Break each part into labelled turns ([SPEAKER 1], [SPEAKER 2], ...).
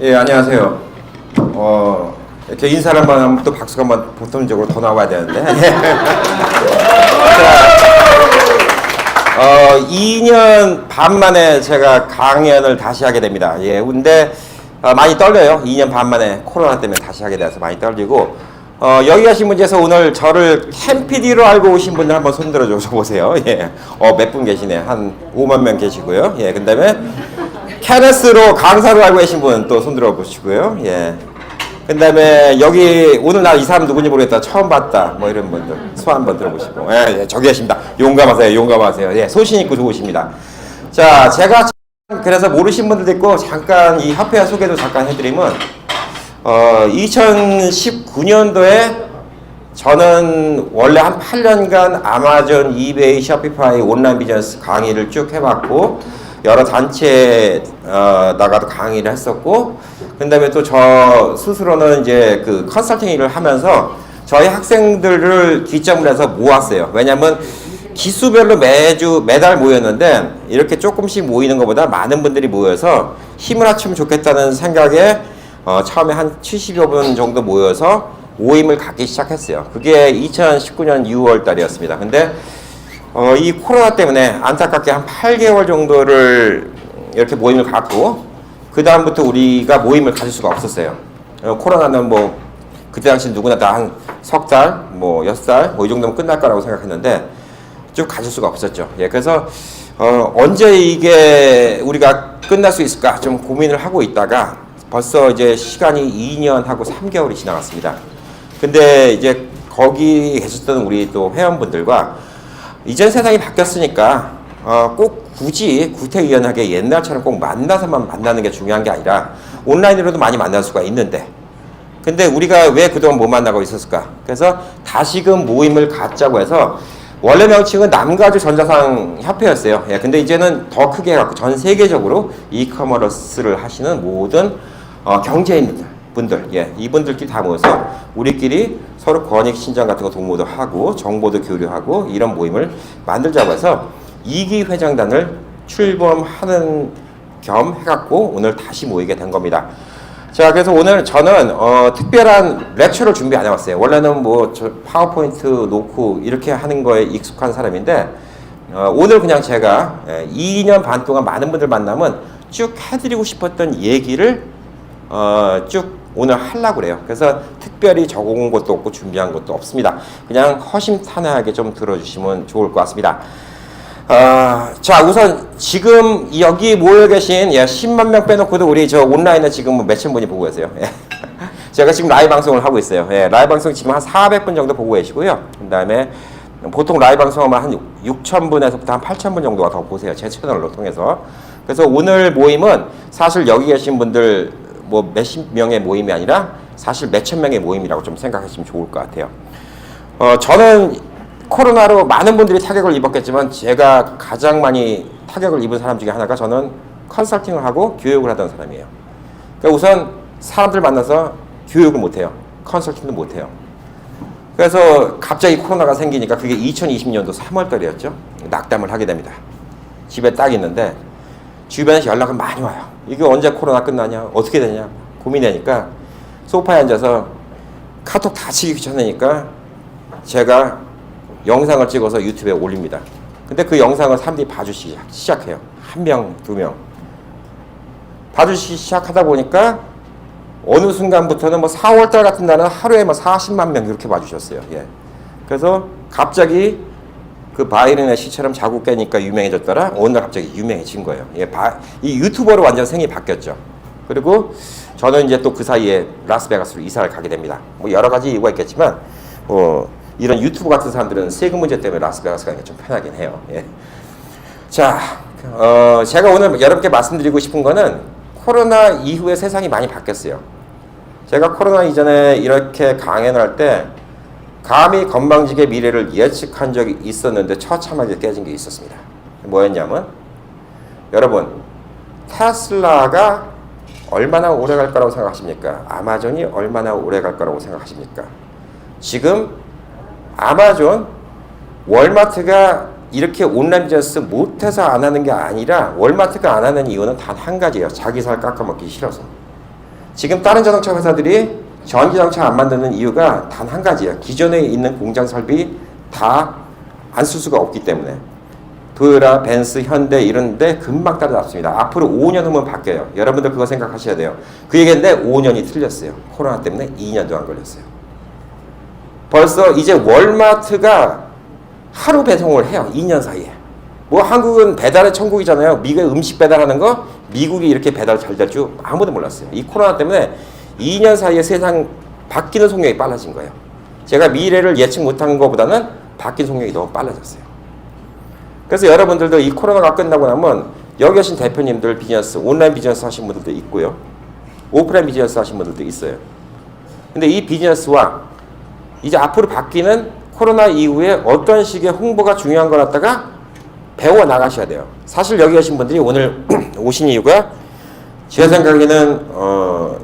[SPEAKER 1] 예, 안녕하세요. 어, 이렇게 인사를 한번 하면 또 박수가 한번 보통적으로 더 나와야 되는데. 자, 어, 2년 반 만에 제가 강연을 다시 하게 됩니다. 예, 근데 어, 많이 떨려요. 2년 반 만에 코로나 때문에 다시 하게 돼서 많이 떨리고. 어, 여기 가신 분께서 오늘 저를 캠피디로 알고 오신 분들 한번 손들어 줘 보세요. 예. 어, 몇 분 계시네. 한 5만 명 계시고요. 예. 그 다음에 케네스로 강사로 알고 계신 분 또 손들어 보시고요. 예. 그 다음에 여기 오늘 나 이 사람 누군지 모르겠다. 처음 봤다. 뭐 이런 분들 손 한번 들어보시고. 예, 예, 저기 계십니다. 용감하세요. 용감하세요. 예, 소신 있고 좋으십니다. 자, 제가 참 그래서 모르신 분들도 있고 잠깐 이 협회 소개도 잠깐 해드리면 어, 2019년도에 저는 원래 한 8년간 아마존, 이베이, 쇼피파이 온라인 비즈니스 강의를 쭉 해봤고 여러 단체에 어, 강의를 했었고 그다음에 또 저 스스로는 이제 그 컨설팅 일을 하면서 저희 학생들을 기점으로 해서 모았어요. 왜냐하면 기수별로 매주 매달 모였는데 이렇게 조금씩 모이는 것보다 많은 분들이 모여서 힘을 합치면 좋겠다는 생각에 어, 처음에 한 70여 분 정도 모여서 모임을 갖기 시작했어요. 그게 2019년 6월 달이었습니다. 근데 어, 이 코로나 때문에 안타깝게 한 8개월 정도를 이렇게 모임을 갖고 그 다음부터 우리가 모임을 가질 수가 없었어요. 어, 코로나는 뭐 그때 당시 누구나 다 한 석 달, 뭐 여섯 달, 뭐 이 정도면 끝날 거라고 생각했는데 쭉 가질 수가 없었죠. 예, 그래서 어, 언제 이게 우리가 끝날 수 있을까 좀 고민을 하고 있다가 벌써 이제 시간이 2년하고 3개월이 지나갔습니다. 근데 이제 거기 계셨던 우리 또 회원분들과 이제 세상이 바뀌었으니까 어, 꼭 굳이 구태의연하게 옛날처럼 꼭 만나서만 만나는 게 중요한 게 아니라 온라인으로도 많이 만날 수가 있는데 근데 우리가 왜 그동안 못 만나고 있었을까? 그래서 다시금 모임을 갖자고 해서 원래 명칭은 남가주 전자상 협회였어요. 예, 근데 이제는 더 크게 해갖고 전 세계적으로 이커머러스를 하시는 모든 어, 경제인 분들, 예, 이분들끼리 다 모여서 우리끼리 서로 권익 신장 같은 거 동모도 하고 정보도 교류하고 이런 모임을 만들자고 해서 이기 회장단을 출범하는 겸 해갖고 오늘 다시 모이게 된 겁니다. 자, 그래서 오늘 저는 어, 특별한 렉처를 준비 안 해왔어요. 원래는 뭐저 파워포인트 놓고 이렇게 하는 거에 익숙한 사람인데 어, 오늘 그냥 제가 예, 2년 반 동안 많은 분들 만나면 쭉 해드리고 싶었던 얘기를 어, 쭉 오늘 하려고 그래요. 그래서 특별히 적어온 것도 없고 준비한 것도 없습니다. 그냥 허심탄회하게 좀 들어주시면 좋을 것 같습니다. 아, 자, 우선 지금 여기 모여 계신 예, 10만 명 빼놓고도 우리 저 온라인에 지금 뭐 몇천 분이 보고 계세요. 예. 제가 지금 라이브 방송을 하고 있어요. 예, 라이브 방송 지금 한 400분 정도 보고 계시고요. 그 다음에 보통 라이브 방송하면 한 6천 분에서부터 한 8천 분 정도가 더 보세요. 제 채널로 통해서. 그래서 오늘 모임은 사실 여기 계신 분들 뭐 몇십 명의 모임이 아니라 사실 몇천 명의 모임이라고 좀 생각하시면 좋을 것 같아요. 어, 저는 코로나로 많은 분들이 타격을 입었겠지만 제가 가장 많이 타격을 입은 사람 중에 하나가 저는 컨설팅을 하고 교육을 하던 사람이에요. 그러니까 우선 사람들 만나서 교육을 못해요. 컨설팅도 못해요. 그래서 갑자기 코로나가 생기니까 그게 2020년도 3월 달이었죠. 낙담을 하게 됩니다. 집에 딱 있는데 주변에서 연락은 많이 와요. 이게 언제 코로나 끝나냐? 어떻게 되냐? 고민되니까 소파에 앉아서 카톡 다 치기 귀찮으니까 제가 영상을 찍어서 유튜브에 올립니다. 근데 그 영상을 사람들이 봐주시기 시작해요. 한 명, 두 명. 봐주시기 시작하다 보니까 어느 순간부터는 뭐 4월달 같은 날은 하루에 뭐 40만 명 이렇게 봐주셨어요. 예. 그래서 갑자기 그 바이든의 시처럼 자국 깨니까 유명해졌더라. 날 갑자기 유명해진 거예요. 예, 바, 이 유튜버로 완전 생이 바뀌었죠. 그리고 저는 이제 또 그 사이에 라스베가스로 이사를 가게 됩니다. 뭐 여러 가지 이유가 있겠지만, 어, 이런 유튜브 같은 사람들은 세금 문제 때문에 라스베가스 가는 게 좀 편하긴 해요. 예. 자, 어, 제가 오늘 여러분께 말씀드리고 싶은 거는 코로나 이후에 세상이 많이 바뀌었어요. 제가 코로나 이전에 이렇게 강연을 할 때 감히 건방지게 미래를 예측한 적이 있었는데 처참하게 깨진 게 있었습니다. 뭐였냐면 여러분 테슬라가 얼마나 오래 갈 거라고 생각하십니까? 아마존이 얼마나 오래 갈 거라고 생각하십니까? 지금 아마존, 월마트가 이렇게 온라인 비즈니스 못해서 안 하는 게 아니라 월마트가 안 하는 이유는 단 한 가지예요. 자기 살 깎아먹기 싫어서. 지금 다른 자동차 회사들이 전기 자동차 안 만드는 이유가 단 한 가지예요. 기존에 있는 공장 설비 다 안 쓸 수가 없기 때문에. 도요라, 벤츠, 현대 이런데 금방 따라잡습니다. 앞으로 5년 후면 바뀌어요. 여러분들 그거 생각하셔야 돼요. 그 얘기인데 5년이 틀렸어요. 코로나 때문에 2년 동안 걸렸어요. 벌써 이제 월마트가 하루 배송을 해요. 2년 사이에. 뭐 한국은 배달의 천국이잖아요. 미국에 음식 배달하는 거 미국이 이렇게 배달 잘 될 줄 아무도 몰랐어요. 이 코로나 때문에 2년 사이에 세상 바뀌는 속력이 빨라진 거예요. 제가 미래를 예측 못한 것보다는 바뀐 속력이 너무 빨라졌어요. 그래서 여러분들도 이 코로나가 끝나고 나면 여기 계신 대표님들 비즈니스, 온라인 비즈니스 하신 분들도 있고요. 오프라인 비즈니스 하신 분들도 있어요. 근데 이 비즈니스와 이제 앞으로 바뀌는 코로나 이후에 어떤 식의 홍보가 중요한 걸 갖다가 배워 나가셔야 돼요. 사실 여기 계신 분들이 오늘 오신 이유가 제 생각에는 어,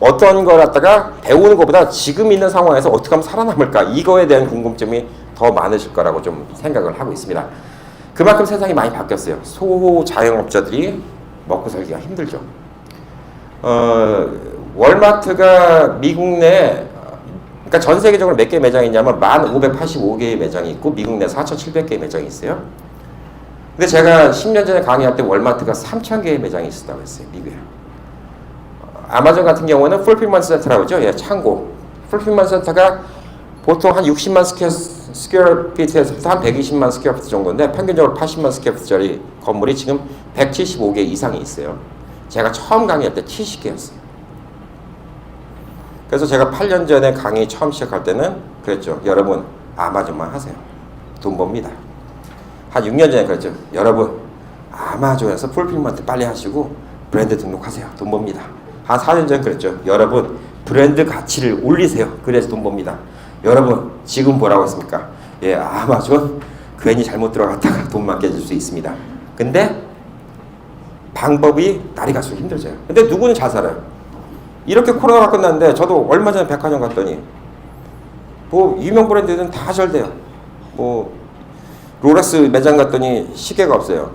[SPEAKER 1] 어떤 걸 갖다가 배우는 것보다 지금 있는 상황에서 어떻게 하면 살아남을까 이거에 대한 궁금점이 더 많으실 거라고 좀 생각을 하고 있습니다. 그만큼 세상이 많이 바뀌었어요. 소호 자영업자들이 먹고 살기가 힘들죠. 어, 월마트가 미국 내 그러니까 전 세계적으로 몇 개 매장이 있냐면 1,585개의 매장이 있고 미국 내 4,700개의 매장이 있어요. 근데 제가 10년 전에 강의할 때 월마트가 3,000개의 매장이 있었다고 했어요. 미국에. 아마존 같은 경우는 풀필먼트 센터라고 하죠. 예, 창고. 풀필먼트 센터가 보통 한 60만 스퀘어, 스퀘어 피트에서 한 120만 스퀘어 피트 정도인데 평균적으로 80만 스퀘어 피트짜리 건물이 지금 175개 이상이 있어요. 제가 처음 강의할 때 70개였어요. 그래서 제가 8년 전에 강의 처음 시작할 때는 그랬죠. 여러분 아마존만 하세요. 돈 법니다. 한 6년 전에 그랬죠. 여러분 아마존에서 풀필먼트 빨리 하시고 브랜드 등록하세요. 돈 법니다. 한 4년 전 그랬죠. 여러분 브랜드 가치를 올리세요. 그래서 돈 법니다. 여러분 지금 뭐라고 했습니까? 예 아마존 괜히 잘못 들어갔다가 돈만 깨질 수 있습니다. 근데 방법이 날이 갈수록 힘들어져요. 근데 누구는 잘 살아요. 이렇게 코로나가 끝났는데 저도 얼마 전에 백화점 갔더니 뭐 유명 브랜드는 다잘 돼요. 뭐 롤렉스 매장 갔더니 시계가 없어요.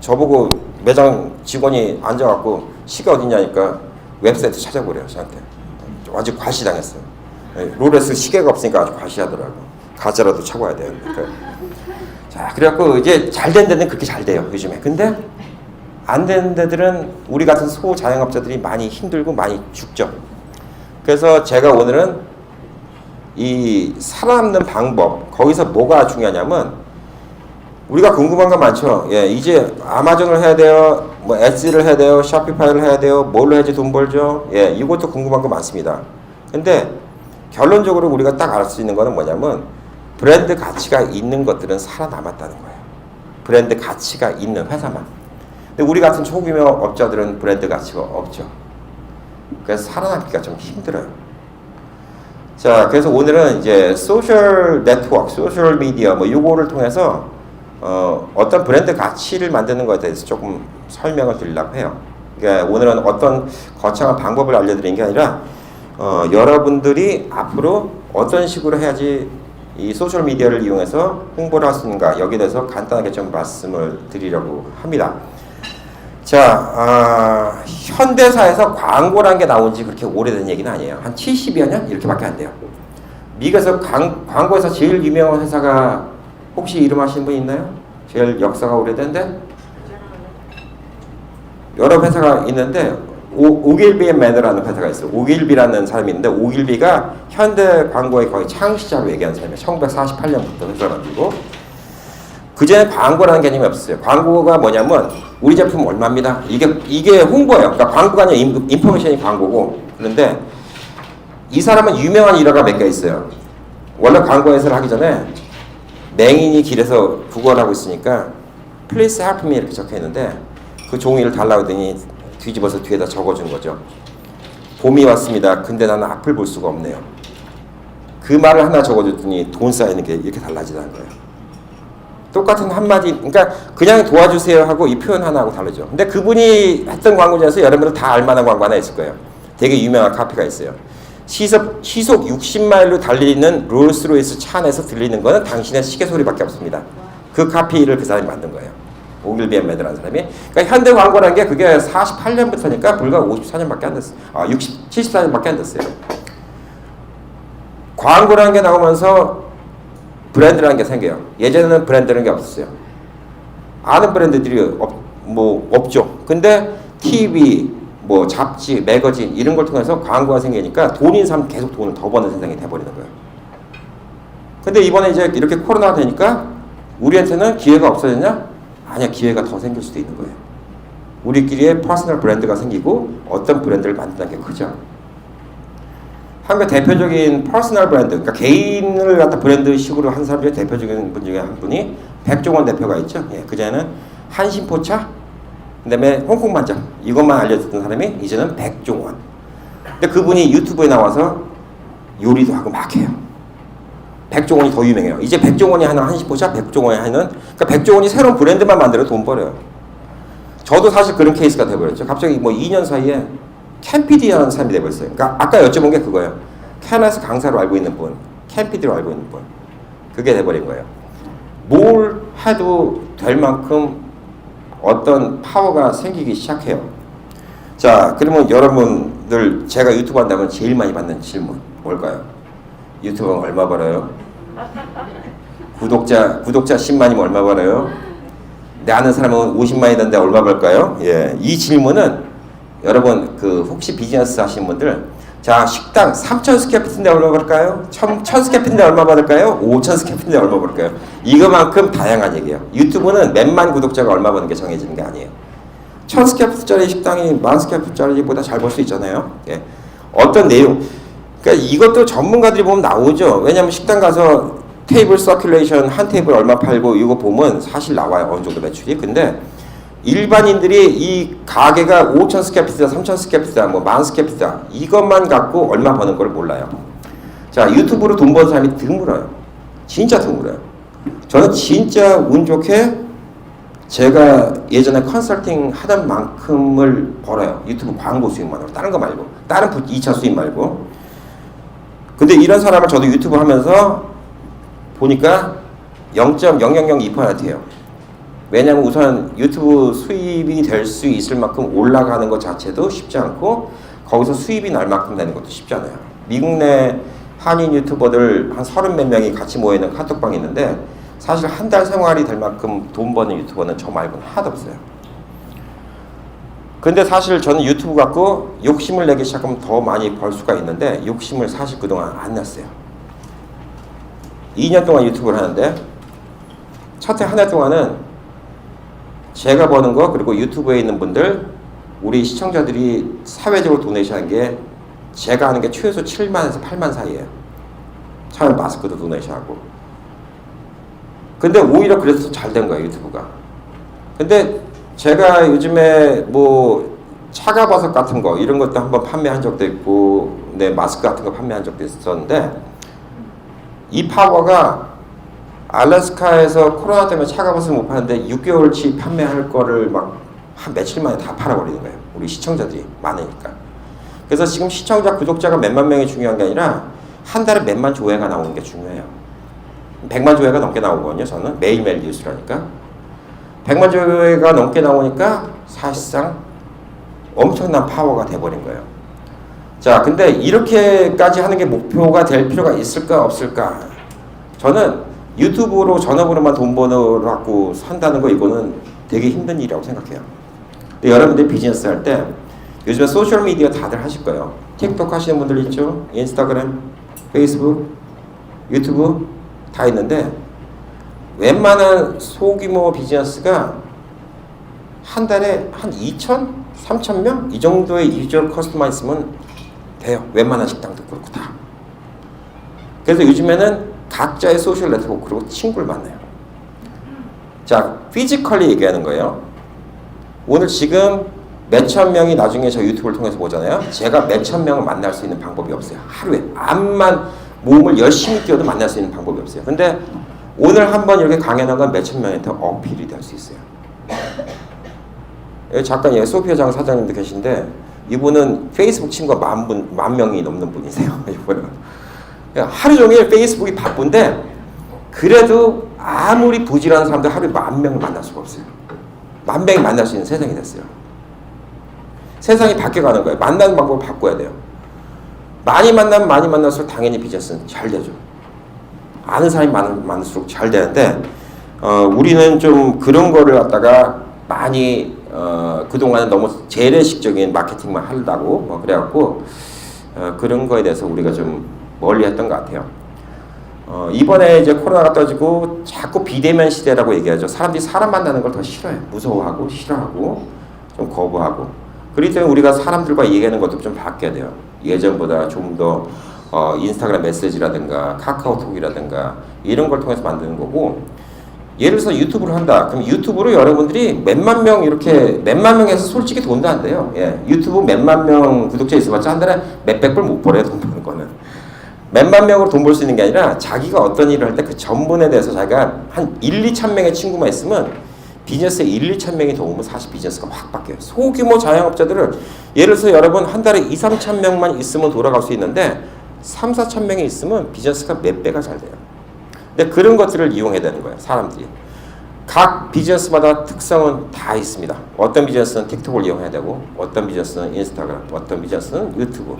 [SPEAKER 1] 저보고 매장 직원이 앉아갖고 시계 어딨냐니까 웹사이트 찾아보래요 저한테. 아주 과시당했어요. 예, 롤렉스 시계가 없으니까 아주 과시하더라고. 가짜라도 차고 와야 돼요. 그러니까. 자 그래갖고 이제 잘 된 데는 그렇게 잘 돼요 요즘에. 근데 안 되는 데들은 우리 같은 소자영업자들이 많이 힘들고 많이 죽죠. 그래서 제가 오늘은 이 살아남는 방법 거기서 뭐가 중요하냐면 우리가 궁금한 거 많죠. 예, 이제 아마존을 해야 돼요. 뭐 엣지를 해야 돼요. 샤피파이를 해야 돼요. 뭘로 해야지 돈 벌죠? 예, 이것도 궁금한 거 많습니다. 근데 결론적으로 우리가 딱 알 수 있는 거는 뭐냐면 브랜드 가치가 있는 것들은 살아남았다는 거예요. 브랜드 가치가 있는 회사만. 근데 우리 같은 초규모 업자들은 브랜드 가치가 없죠. 그래서 살아남기가 좀 힘들어요. 자, 그래서 오늘은 이제 소셜 네트워크, 소셜 미디어 뭐 요거를 통해서 어, 어떤 브랜드 가치를 만드는 것에 대해서 조금 설명을 드리려고 해요. 그러니까 오늘은 어떤 거창한 방법을 알려드리는 게 아니라 어, 여러분들이 앞으로 어떤 식으로 해야지 이 소셜 미디어를 이용해서 홍보를 할 수 있는가 여기에 대해서 간단하게 좀 말씀을 드리려고 합니다. 자, 아, 현대사에서 광고란 게 나온 지 그렇게 오래된 얘기는 아니에요. 한 70여 년 이렇게밖에 안 돼요. 미국에서 광, 광고에서 제일 유명한 회사가 혹시 이름 아시는 분 있나요? 제일 역사가 오래된데 여러 회사가 있는데 오, 오길비 매너라는 회사가 있어요. 오길비라는 사람이 있는데 오길비가 현대 광고의 거의 창시자로 얘기하는 사람이에요. 1948년부터 회사 만들고 그 전에 광고라는 개념이 없었어요. 광고가 뭐냐면 우리 제품 얼마입니다. 이게 이게 홍보예요. 그러니까 광고가 아니라 인, 인포메이션이 광고고 그런데 이 사람은 유명한 일화가 몇 개 있어요. 원래 광고 회사를 하기 전에 맹인이 길에서 구걸하고 있으니까 Please help me 이렇게 적혀 있는데 그 종이를 달라고 하더니 뒤집어서 뒤에다 적어준 거죠. 봄이 왔습니다. 근데 나는 앞을 볼 수가 없네요. 그 말을 하나 적어줬더니 돈 쌓이는 게 이렇게 달라지다는 거예요. 똑같은 한마디, 그러니까 그냥 도와주세요 하고 이 표현 하나하고 다르죠. 근데 그분이 했던 광고 중에서 여러분들 다 알만한 광고 하나 있을 거예요. 되게 유명한 카피가 있어요. 시속, 시속 60마일로 달리는 롤스로이스 차 안에서 들리는 거는 당신의 시계 소리밖에 없습니다. 그 카피를 그 사람이 만든 거예요. 오길비 엠메드라는 사람이. 그러니까 현대 광고라는 게 그게 48년부터니까 불과 54년밖에 안 됐어요. 아, 60, 74년밖에 안 됐어요. 광고라는 게 나오면서 브랜드라는 게 생겨요. 예전에는 브랜드라는 게 없었어요. 아는 브랜드들이 없, 뭐 없죠. 근데 TV, 뭐 잡지, 매거진 이런 걸 통해서 광고가 생기니까 돈인 사람 계속 돈을 더 버는 세상이 돼버리는 거예요. 근데 이번에 이제 이렇게 코로나가 되니까 우리한테는 기회가 없어졌냐? 아니야, 기회가 더 생길 수도 있는 거예요. 우리끼리의 퍼스널 브랜드가 생기고 어떤 브랜드를 만드는 게 크죠. 한국 대표적인 퍼스널 브랜드, 그러니까 개인을 갖다 브랜드식으로 한 사람 중에 대표적인 분 중에 한 분이 백종원 대표가 있죠. 예, 그전에는 한신포차, 그 다음에 홍콩만장 이것만 알려줬던 사람이 이제는 백종원. 근데 그분이 유튜브에 나와서 요리도 하고 막 해요. 백종원이 더 유명해요. 이제 백종원이 하는 한신포차, 백종원이 하는 그러니까 백종원이 새로운 브랜드만 만들어 돈 벌어요. 저도 사실 그런 케이스가 돼버렸죠. 갑자기 뭐 2년 사이에 캠피디라는 사람이 돼버렸어요. 그러니까 아까 여쭤본 게 그거예요. 캐나에서 강사로 알고 있는 분, 캠피디로 알고 있는 분. 그게 돼버린 거예요. 뭘 해도 될 만큼 어떤 파워가 생기기 시작해요. 자, 그러면 여러분들 제가 유튜브 한다면 제일 많이 받는 질문 뭘까요? 유튜브는 얼마 벌어요? 구독자 구독자 10만이면 얼마 벌어요? 내 아는 사람은 50만이던데 얼마 벌까요? 예, 이 질문은 여러분 그 혹시 비즈니스 하시는 분들 자 식당 3천 스퀘어피트인데 얼마 벌까요? 1천, 1천 스퀘어피트인데 얼마 받을까요? 5천 스퀘어피트인데 얼마 벌까요? 이거만큼 다양한 얘기예요. 유튜브는 몇만 구독자가 얼마 버는 게 정해지는 게 아니에요. 1000 스퀘어피트짜리 식당이 만 스퀘어피트짜리보다 잘벌수 있잖아요. 예. 어떤 내용 그러니까 이것도 전문가들이 보면 나오죠. 왜냐하면 식당 가서 테이블 서큘레이션 한 테이블 얼마 팔고 이거 보면 사실 나와요. 어느 정도 매출이. 근데 일반인들이 이 가게가 5천 스퀘어피트다, 3천 스퀘어피트다, 뭐만 스퀘어피트다 이것만 갖고 얼마 버는 걸 몰라요. 자 유튜브로 돈 버는 사람이 드물어요. 진짜 드물어요. 저는 진짜 운 좋게 제가 예전에 컨설팅 하던 만큼을 벌어요. 유튜브 광고 수익만으로. 다른 거 말고. 다른 2차 수익 말고. 근데 이런 사람을 저도 유튜브 하면서 보니까 0.0002%예요. 왜냐하면 우선 유튜브 수입이 될 수 있을 만큼 올라가는 것 자체도 쉽지 않고 거기서 수입이 날 만큼 되는 것도 쉽지 않아요. 미국 내 한인 유튜버들 한 서른 몇 명이 같이 모여있는 카톡방이 있는데 사실 한 달 생활이 될 만큼 돈 버는 유튜버는 저 말고는 하나도 없어요. 근데 사실 저는 유튜브 갖고 욕심을 내기 시작하면 더 많이 벌 수가 있는데 욕심을 사실 그동안 안 냈어요. 2년 동안 유튜브를 하는데 첫 해 한 해 동안은 제가 버는 거 그리고 유튜브에 있는 분들 우리 시청자들이 사회적으로 도네이션 한게 제가 하는 게 최소 7만에서 8만 사이에요. 처음에 마스크도 도네이션 하고. 근데 오히려 그래서 잘 된 거예요, 유튜브가. 근데 제가 요즘에 뭐 차가 버섯 같은 거 이런 것도 한번 판매한 적도 있고 네, 마스크 같은 거 판매한 적도 있었는데 이 파워가 알래스카에서 코로나 때문에 차가버섯 못 파는데 6개월치 판매할 거를 막 한 며칠 만에 다 팔아버리는 거예요. 우리 시청자들이 많으니까. 그래서 지금 시청자, 구독자가 몇만 명이 중요한 게 아니라 한 달에 몇만 조회가 나오는 게 중요해요. 100만 조회가 넘게 나오거든요. 저는 매일매일 뉴스라니까. 100만 조회가 넘게 나오니까 사실상 엄청난 파워가 돼버린 거예요. 자, 근데 이렇게까지 하는 게 목표가 될 필요가 있을까 없을까? 저는 유튜브로 전업으로만 돈 벌어갖고 산다는 거 이거는 되게 힘든 일이라고 생각해요. 여러분들 비즈니스 할 때 요즘에 소셜 미디어 다들 하실 거예요. 틱톡 하시는 분들 있죠? 인스타그램, 페이스북, 유튜브 다 있는데 웬만한 소규모 비즈니스가 한 달에 한 2천, 3천 명? 이 정도의 유저 커스터만 있으면 돼요. 웬만한 식당도 그렇고 다. 그래서 요즘에는 각자의 소셜 네트워크로 친구를 만나요. 자, 피지컬리 얘기하는 거예요. 오늘 지금 몇 천 명이 나중에 저 유튜브를 통해서 보잖아요. 제가 몇 천 명을 만날 수 있는 방법이 없어요. 하루에 암만 몸을 열심히 뛰어도 만날 수 있는 방법이 없어요. 근데 오늘 한 번 이렇게 강연한 건 몇 천 명한테 어필이 될 수 있어요. 잠깐 예, 소피아장 사장님도 계신데 이분은 페이스북 친구가 만 분, 만 명이 넘는 분이세요. 이분은 하루 종일 페이스북이 바쁜데 그래도 아무리 부지런한 사람도 하루에 만 명을 만날 수가 없어요. 만 명이 만날 수 있는 세상이 됐어요. 세상이 바뀌어가는 거예요. 만나는 방법을 바꿔야 돼요. 많이 만나면 많이 만날수록 당연히 비즈니스는 잘 되죠. 아는 사람이 많, 많을수록 잘 되는데 어, 우리는 좀 그런 거를 갖다가 많이 어, 그동안은 너무 재래식적인 마케팅만 하려고 뭐 그래갖고 어, 그런 거에 대해서 우리가 좀 멀리 했던 것 같아요. 어, 이번에 이제 코로나가 떠지고 자꾸 비대면 시대라고 얘기하죠. 사람들이 사람 만나는 걸 더 싫어해. 무서워하고 싫어하고 좀 거부하고. 그렇기 때문에 우리가 사람들과 얘기하는 것도 좀 바뀌어야 돼요. 예전보다 좀더 어, 인스타그램 메시지라든가 카카오톡이라든가 이런 걸 통해서 만드는 거고 예를 들어서 유튜브를 한다. 그럼 유튜브로 여러분들이 몇만 명 이렇게 몇만 명에서 솔직히 돈도 안 돼요. 예. 유튜브 몇만 명 구독자 있어봤자 한 달에 몇백 불 못 벌어요. 돈 버는 거는. 몇만 명으로 돈 벌 수 있는 게 아니라 자기가 어떤 일을 할 때 그 전문에 대해서 자기가 한 1, 2천 명의 친구만 있으면 비즈니스에 1, 2천 명이 더 오면 사실 비즈니스가 확 바뀌어요. 소규모 자영업자들은 예를 들어서 여러분 한 달에 2, 3천 명만 있으면 돌아갈 수 있는데 3, 4천 명이 있으면 비즈니스가 몇 배가 잘 돼요. 근데 그런 것들을 이용해야 되는 거예요. 사람들이. 각 비즈니스마다 특성은 다 있습니다. 어떤 비즈니스는 틱톡을 이용해야 되고 어떤 비즈니스는 인스타그램, 어떤 비즈니스는 유튜브.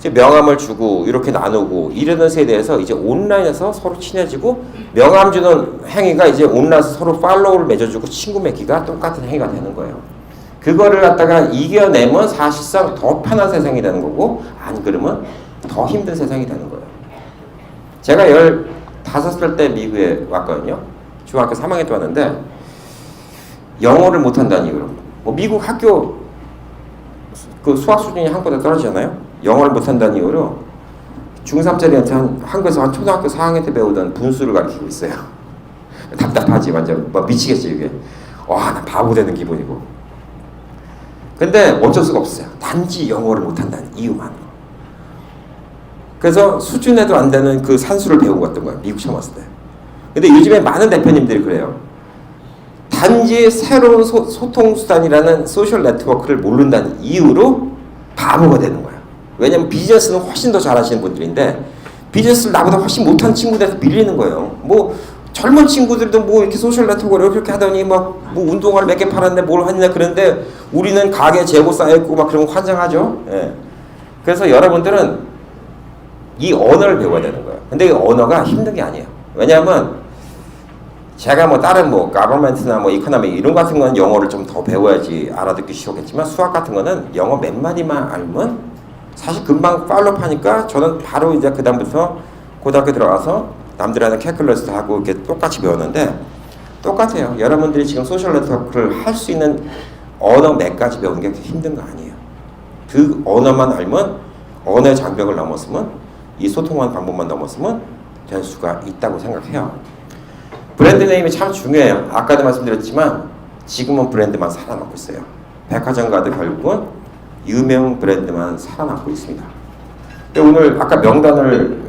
[SPEAKER 1] 이제 명함을 주고 이렇게 나누고 이러는 세대에서 이제 온라인에서 서로 친해지고 명함 주는 행위가 이제 온라인에서 서로 팔로우를 맺어주고 친구 맺기가 똑같은 행위가 되는 거예요. 그거를 갖다가 이겨내면 사실상 더 편한 세상이 되는 거고 안 그러면 더 힘든 세상이 되는 거예요. 제가 15살 때 미국에 왔거든요. 중학교 3학년 때 왔는데 영어를 못한다는 이유로 뭐 미국 학교 그 수학 수준이 한국보다 떨어지잖아요. 영어를 못한다는 이유로 중3짜리한테 한 한국에서 한 초등학교 4학년 때 배우던 분수를 가르치고 있어요. 답답하지 완전 막 미치겠지 이게. 와, 나 바보 되는 기분이고. 근데 어쩔 수가 없어요. 단지 영어를 못한다는 이유만. 그래서 수준에도 안 되는 그 산수를 배우고 갔던 거예요. 미국 처음 왔을 때. 근데 요즘에 많은 대표님들이 그래요. 단지 새로운 소, 소통 수단이라는 소셜 네트워크를 모른다는 이유로 바보가 되는 거예요. 왜냐면 비즈니스는 훨씬 더 잘하시는 분들인데 비즈니스를 나보다 훨씬 못한 친구들한테 밀리는 거예요. 뭐 젊은 친구들도 뭐 이렇게 소셜 네트워크를 이렇게 하더니 막 뭐 운동화를 몇 개 팔았는데 뭘 하냐 그런데 우리는 가게 재고 쌓여있고 막 그런 거 환장하죠. 예. 그래서 여러분들은 이 언어를 배워야 되는 거예요. 근데 이 언어가 힘든 게 아니에요. 왜냐하면 제가 뭐 다른 뭐 가버먼트나 뭐 이코노미 이런 같은 건 영어를 좀 더 배워야지 알아듣기 쉬웠겠지만 수학 같은 거는 영어 몇 마디만 알면 사실 금방 팔로우 하니까 저는 바로 이제 그 다음부터 고등학교 들어가서 남들하는 캐큘러스도 하고 이렇게 똑같이 배웠는데 똑같아요. 여러분들이 지금 소셜 네트워크를 할 수 있는 언어 몇 가지 배우는 게 힘든 거 아니에요. 그 언어만 알면 언어의 장벽을 넘었으면 이 소통하는 방법만 넘었으면 될 수가 있다고 생각해요. 브랜드 네임이 참 중요해요. 아까도 말씀드렸지만 지금은 브랜드만 살아남고 있어요. 백화점 가도 결국은 유명 브랜드만 살아남고 있습니다. 오늘 아까 명단을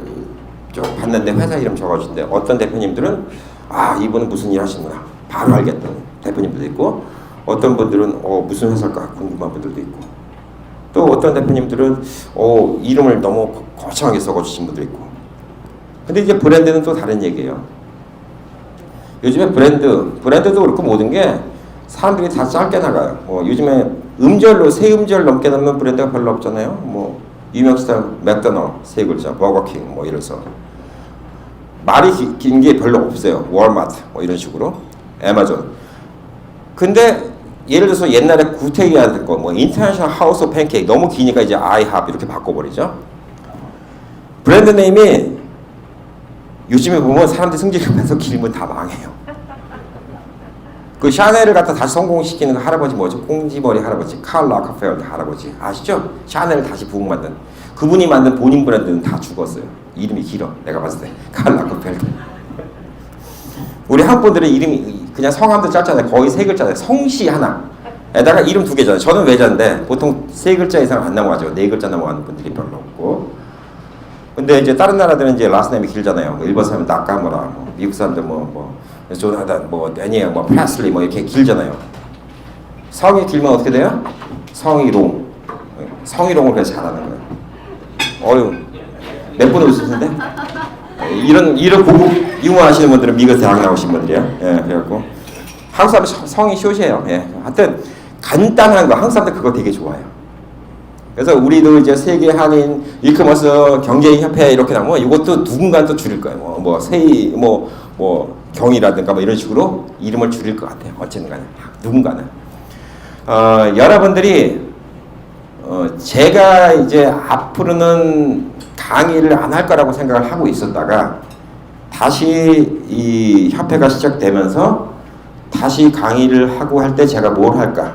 [SPEAKER 1] 좀 봤는데 회사 이름 적어주는데 어떤 대표님들은 아 이분은 무슨 일 하시는구나 바로 알겠던 대표님들도 있고 어떤 분들은 어 무슨 회사일까 궁금한 분들도 있고 또 어떤 대표님들은 어 이름을 너무 거- 거창하게 써주신 분도 있고 근데 이제 브랜드는 또 다른 얘기예요. 요즘에 브랜드, 브랜드도 그렇고 모든 게 사람들이 다 짧게 나가요. 뭐 요즘에 음절로 세 음절 넘게 남는 브랜드가 별로 없잖아요. 뭐 유명 스타 맥도널 세 글자, 버거킹 뭐 이래서 말이 긴 게 별로 없어요. 월마트 뭐 이런 식으로 애마존. 근데 예를 들어서 옛날에 구테이하던 거, 뭐 인터내셔널 하우스 오브 팬케이크 너무 기니까 이제 아이합 이렇게 바꿔버리죠. 브랜드 네임이 요즘에 보면 사람들이 승질하면서 길면 다 망해요. 그 샤넬을 갖다 다시 성공시키는 그 할아버지 뭐죠? 꽁지머리 할아버지 칼 라커펠더 할아버지 아시죠? 샤넬을 다시 부흥 만든 그분이 만든 본인 브랜드는 다 죽었어요. 이름이 길어. 내가 봤을 때 칼 라커펠더. 우리 한국 분들의 이름이 그냥 성함도 짧잖아요. 거의 세 글자잖아요. 성씨 하나. 에다가 이름 두 개잖아요. 저는 외자인데 보통 세 글자 이상 안 넘어가죠. 네 글자 넘어가는 분들이 별로 없고. 근데 이제 다른 나라들은 이제 라스네임이 길잖아요. 뭐 일본 사람은 나카무라, 뭐 미국 사람들 뭐, 뭐, 조나단, 뭐, 데니엘, 뭐, 프레슬리, 뭐, 이렇게 길잖아요. 성이 길면 어떻게 돼요? 성희롱. 성희롱을 그래서 잘하는 거예요. 어휴, 몇분 웃으신데? 이런, 이런 고급 유머 하시는 분들은 미국 대학 나오신 분들이에요. 예, 그래갖고. 한국 사람 성이 쇼시해요. 예. 하여튼 간단한 거 한국 사람들 그거 되게 좋아해요. 그래서 우리도 이제 세계 한인 이커머스 경제협회 이렇게 나면 이것도 누군가 또 줄일 거예요. 뭐, 뭐 세이 뭐, 뭐 경이라든가 뭐 이런 식으로 이름을 줄일 것 같아요. 어쨌든 간에 누군가는. 어, 여러분들이 어, 제가 이제 앞으로는 강의를 안 할 거라고 생각을 하고 있었다가 다시 이 협회가 시작되면서 다시 강의를 하고 할 때 제가 뭘 할까?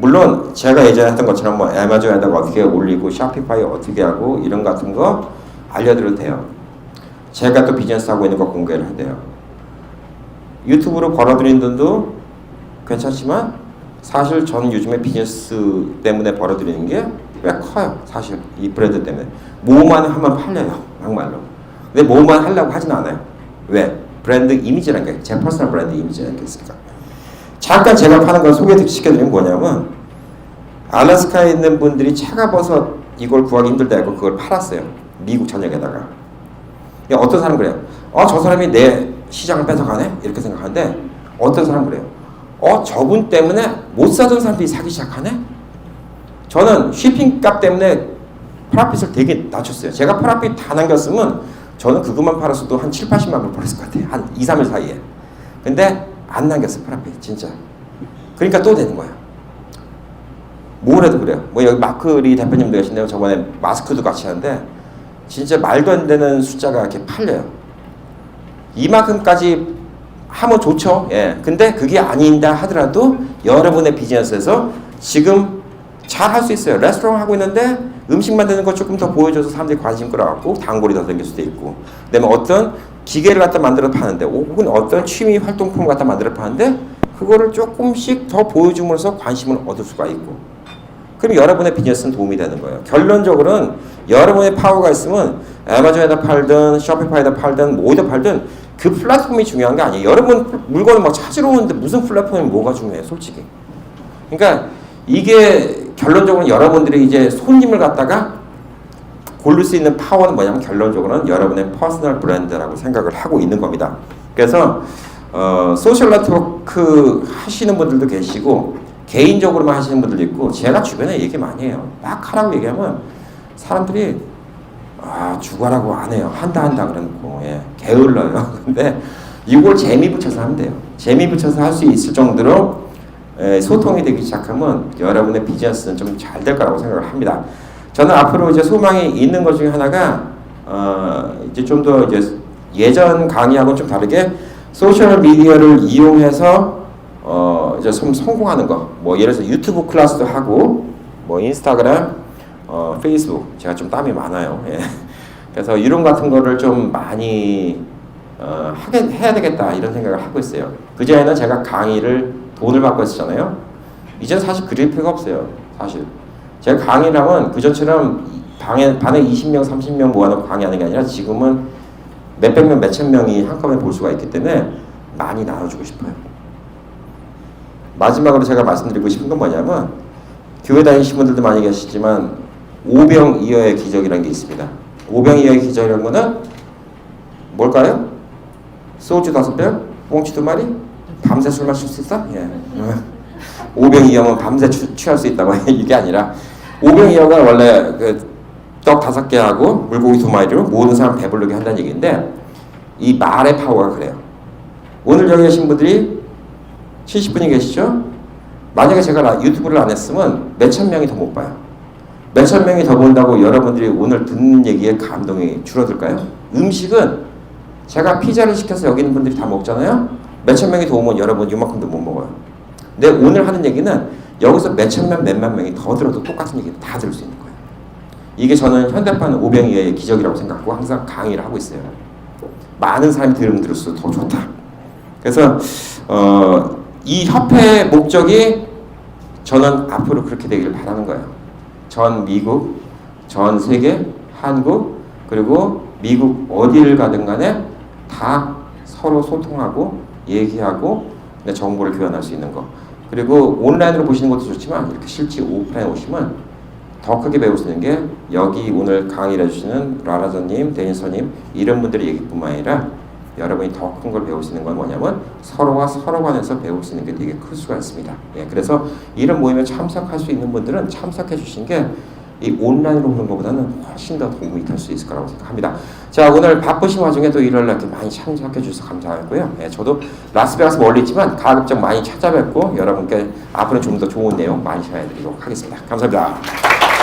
[SPEAKER 1] 물론 제가 예전에 했던 것처럼 뭐 애마존에다가 어떻게 올리고 샤피파이 어떻게 하고 이런 같은 거 알려드려도 돼요. 제가 또 비즈니스 하고 있는 거 공개를 해야 돼요. 유튜브로 벌어들인 돈도 괜찮지만 사실 저는 요즘에 비즈니스 때문에 벌어들이는 게꽤 커요. 사실 이 브랜드 때문에 뭐만 하면 팔려요. 막말로. 근데 뭐만 하려고 하진 않아요. 왜? 브랜드 이미지라는 게 제 퍼스널 브랜드 이미지라는 게 있으니까. 잠깐 제가 파는 걸 소개시켜드리면 뭐냐면 알래스카에 있는 분들이 차가버섯 이걸 구하기 힘들다 해고 그걸 팔았어요. 미국 전역에다가. 야, 어떤 사람은 그래요. 어, 저 사람이 내 시장을 뺏어가네? 이렇게 생각하는데 어떤 사람은 그래요. 어, 저분 때문에 못 사던 사람들이 사기 시작하네? 저는 쉬핑 값 때문에 프라핏을 되게 낮췄어요. 제가 프라핏 다 남겼으면 저는 그것만 팔았어도 한 7, 80만 원 벌었을 것 같아요. 한 2, 3일 사이에. 근데 안 남겼어, 프라핏. 진짜. 그러니까 또 되는 거야. 뭘 해도 그래요. 뭐 여기 마크리 대표님도 계신데요. 저번에 마스크도 같이 하는데 진짜 말도 안 되는 숫자가 이렇게 팔려요. 이만큼까지 하면 좋죠. 예. 근데 그게 아닌다 하더라도 여러분의 비즈니스에서 지금 잘 할 수 있어요. 레스토랑 하고 있는데 음식 만드는 거 조금 더 보여줘서 사람들이 관심 끌어갖고 단골이 더 생길 수도 있고 그다음에 어떤 기계를 갖다 만들어 파는데 혹은 어떤 취미 활동품을 갖다 만들어 파는데 그거를 조금씩 더 보여줌으로써 관심을 얻을 수가 있고 그럼 여러분의 비즈니스는 도움이 되는 거예요. 결론적으로는 여러분의 파워가 있으면 아마존에다 팔든 쇼피파이에다 팔든 뭐에다 팔든 그 플랫폼이 중요한 게 아니에요. 여러분 물건을 막 찾으러 오는데 무슨 플랫폼이 뭐가 중요해요, 솔직히. 그러니까 이게 결론적으로 여러분들이 이제 손님을 갖다가 고를 수 있는 파워는 뭐냐면 결론적으로는 여러분의 퍼스널 브랜드라고 생각을 하고 있는 겁니다. 그래서 어, 소셜 네트워크 하시는 분들도 계시고 개인적으로만 하시는 분들도 있고 제가 주변에 얘기 많이 해요. 막 하라고 얘기하면 사람들이 아 죽어라고 안 해요. 한다 한다 그러고 예, 게을러요. 근데 이걸 재미 붙여서 하면 돼요. 재미 붙여서 할 수 있을 정도로 에, 소통이 되기 시작하면 여러분의 비즈니스는 좀 잘 될 거라고 생각을 합니다. 저는 앞으로 이제 소망이 있는 것 중에 하나가 어, 이제 좀 더 이제 예전 강의하고 좀 다르게 소셜 미디어를 이용해서 어, 이제 좀 성공하는 거. 뭐 예를 들어서 유튜브 클래스도 하고 뭐 인스타그램, 어, 페이스북 제가 좀 땀이 많아요. 예. 그래서 이런 같은 거를 좀 많이 어, 하게 해야 되겠다 이런 생각을 하고 있어요. 그 전에는 제가 강의를 돈을 받고 했었잖아요. 이제는 사실 그릴 필요가 없어요. 사실. 제가 강의를 하면 그전처럼 방에, 반에 20명, 30명 모아놓고 강의하는 게 아니라 지금은 몇백 명, 몇천 명이 한꺼번에 볼 수가 있기 때문에 많이 나눠주고 싶어요. 마지막으로 제가 말씀드리고 싶은 건 뭐냐면 교회 다니시는 분들도 많이 계시지만 오병이어의 기적이라는 게 있습니다. 오병이어의 기적이라는 거는 뭘까요? 소주 다섯 병, 꽁치 두 마리, 밤새 술 마실 수 있어? 예. 오병이어면 밤새 취, 취할 수 있다고 이게 아니라 오병이어가 원래 그 떡 다섯 개 하고 물고기 두 마리로 모든 사람 배부르게 한다는 얘기인데 이 말의 파워가 그래요. 오늘 여기 계신 분들이 70분이 계시죠? 만약에 제가 유튜브를 안 했으면 몇 천 명이 더 못 봐요. 몇천 명이 더 본다고 여러분들이 오늘 듣는 얘기에 감동이 줄어들까요? 음식은 제가 피자를 시켜서 여기 있는 분들이 다 먹잖아요. 몇천 명이 더 오면 여러분 이만큼도 못 먹어요. 근데 오늘 하는 얘기는 여기서 몇천 명, 몇만 명이 더 들어도 똑같은 얘기 다 들을 수 있는 거예요. 이게 저는 현대판 오병이어의 기적이라고 생각하고 항상 강의를 하고 있어요. 많은 사람이 들으면 들을수록 더 좋다. 그래서 어, 이 협회의 목적이 저는 앞으로 그렇게 되기를 바라는 거예요. 전 미국, 전 세계, 한국 그리고 미국 어디를 가든 간에 다 서로 소통하고 얘기하고 정보를 교환할 수 있는 거. 그리고 온라인으로 보시는 것도 좋지만 이렇게 실제 오프라인 오시면 더 크게 배울 수 있는 게 여기 오늘 강의를 해주시는 라라저님, 데니서님 이런 분들의 얘기뿐만 아니라 여러분이 더 큰걸 있는 건 뭐냐면 서로가 서로 간에서 배울 수 있는 게 되게 클 수가 있습니다. 예, 그래서 이런 모임에 참석할 수 있는 분들은 참석해 주신 게 이 온라인으로 하는 것보다는 훨씬 더 도움이 될 수 있을 거라고 생각합니다. 자 오늘 바쁘신 와중에도 일요일 날 많이 참석해 주셔서 감사하고요. 예, 저도 라스베가스 멀리 있지만 가급적 많이 찾아뵙고 여러분께 앞으로 좀 더 좋은 내용 많이 전해드리도록 하겠습니다. 감사합니다.
[SPEAKER 2] 네.